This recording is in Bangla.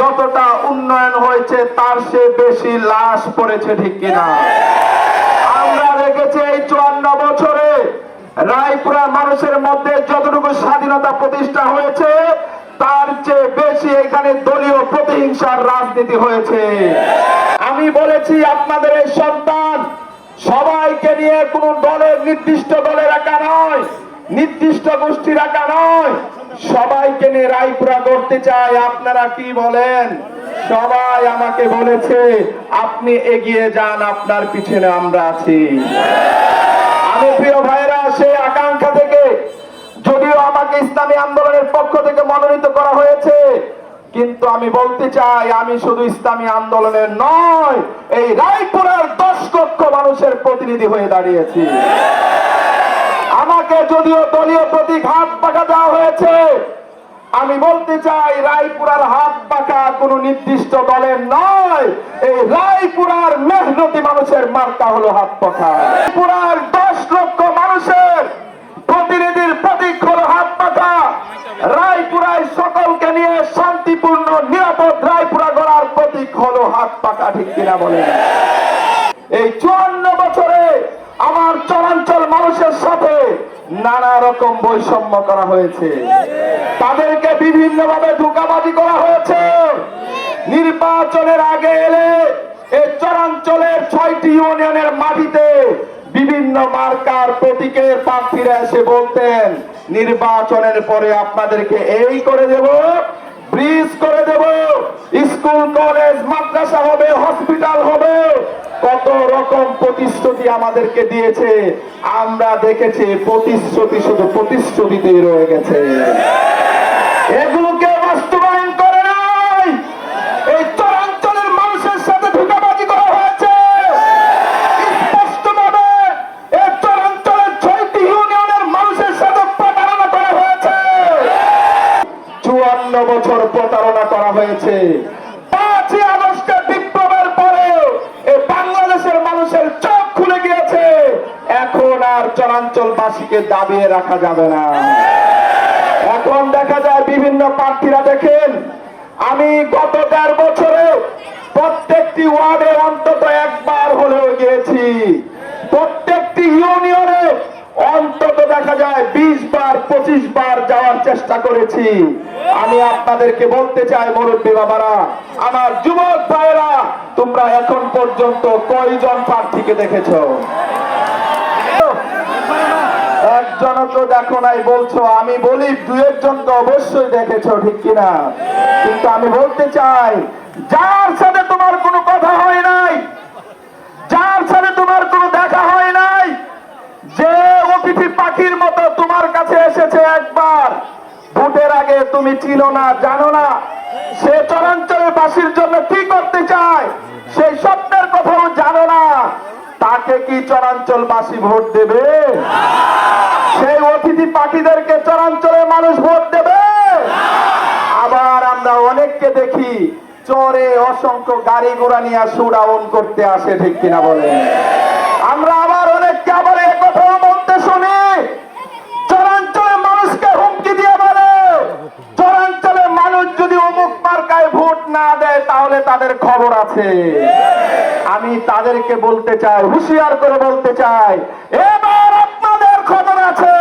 যতটা উন্নয়ন হয়েছে, তার সে বেশি লাশ পড়েছে, ঠিক কিনা? আমরা দেখেছি এই চুয়ান্ন বছরে রায়পুরা মানুষের মধ্যে যতটুকু স্বাধীনতা প্রতিষ্ঠা হয়েছে, তার চেয়ে বেশি এখানে দলীয় প্রতিহিংসার রাজনীতি হয়েছে। আমি বলেছি, আপনাদের এই সন্তান সবাইকে নিয়ে কোন দলের নির্দিষ্ট দলে রাখা নয়, নির্দিষ্ট গোষ্ঠী রাখা নয় সবাইকে নিয়ে রায়পুরা করতে চাই আপনারা কি বলেন? সবাই আমাকে বলেছে, আপনি এগিয়ে যান, আপনার পিছনে আমরা আছি। আমি প্রিয় ভাইরা সেই আকাঙ্ক্ষা থেকে, যদিও আমাকে ইসলামী আন্দোলনের পক্ষ থেকে মনোনীত করা হয়েছে, কিন্তু আমি বলতে চাই, আমি শুধু ইসলামী আন্দোলনের নয়, এই রায়পুরার দশ লক্ষ মানুষের প্রতিনিধি হয়ে দাঁড়িয়েছি। আমাকে যদিও দলীয় প্রতীক হাত পাকা দেওয়া হয়েছে, আমি বলতে চাই রায়পুরার হাত পাকা কোন নির্দিষ্ট দলের নয়। এই রায়পুরার মেহনতি মানুষের মার্কা হলো হাত পাখা রায়পুরার দশ লক্ষ মানুষের প্রতিনিধির প্রতীক হলো হাত পাখা রায়পুরায় সকলকে নিয়ে শান্তিপূর্ণ, নিরাপদ রায়পুরা গড়ার প্রতীক হলো হাত পাকা ঠিক কিনা বলেন? এই চুয়ান্ন বছরে আমার সাথে নানা রকম বৈষম্য করা হয়েছে। তাদেরকে বিভিন্ন ভাবে ধোকাবাজি করা হয়েছে। নির্বাচনের আগে এলে এই চরাঞ্চলের ছয়টি ইউনিয়নের মাটিতে বিভিন্ন মার্কার প্রতীকের প্রার্থীরা এসে বলতেন, নির্বাচনের পরে আপনাদেরকে এই করে দেব, ব্রিজ করে দেব, স্কুল, কলেজ, মাদ্রাসা হবে, হসপিটাল হবে কত রকম প্রতিশ্রুতি আমাদেরকে দিয়েছে, আমরা দেখেছি প্রতিশ্রুতি শুধু প্রতিশ্রুতিতেই রয়ে গেছে। এগুলোকে বাস্তবায়ন করে নাই, এই চরাঞ্চলের মানুষের সাথে ধোকাবাজি করা হয়েছে। স্পষ্টভাবে এই চরাঞ্চলের ছয়টি ইউনিয়নের মানুষের সাথে প্রতারণা করা হয়েছে। চুয়ান্ন বছর প্রতারণা করা হয়েছে। খুলে গিয়েছে। এখন আর চরাঞ্চলবাসীকে দাবিয়ে রাখা যাবে না। এখন দেখা যায় বিভিন্ন প্রার্থীরা দেখেন, আমি গত দেড় বছরে প্রত্যেকটি ওয়ার্ডে অন্তত একবার হলেও গিয়েছি। প্রত্যেকটি ইউনিয়নে অন্তত দেখা যায় বিশ বার, পঁচিশ বার যাওয়ার চেষ্টা করেছি। আমি আপনাদেরকে বলতে চাই, মুরব্বী বাবারা, আমার যুবক ভাইয়েরা তোমরা এখন পর্যন্ত কয়জন প্রার্থীকে দেখেছ? একজনকে দেখো নাই, বলছো, আমি বলি দু একজনকে অবশ্যই দেখেছ, ঠিক কিনা? কিন্তু আমি বলতে চাই, যার সাথে তোমার কোনো কথা হয় নাই, যার সাথে তোমার কোনো দেখা হয় নাই, যে অতিথি পাখির মতো তোমার কাছে এসেছে একবার, ভোটের আগে তুমি চিনো না, জানো না, সে চরাঞ্চলের বাসীর জন্য কি করতে চায়? সেই স্বপ্নের কথাও জানো না। তাকে কি চরাঞ্চলবাসী ভোট দেবে? সেই অতিথি পাখিদেরকে চরাঞ্চলের মানুষ ভোট দেবে? আবার আমরা অনেককে দেখি, চরে অসংখ্য গাড়ি ঘোড়া নিয়ে সুরাউন করতে আসে, ঠিক কিনা বলে আমরা তাদের খবর আছে। আমি তাদেরকে বলতে চাই, হুঁশিয়ার করে বলতে চাই, এবার আপনাদের খবর আছে।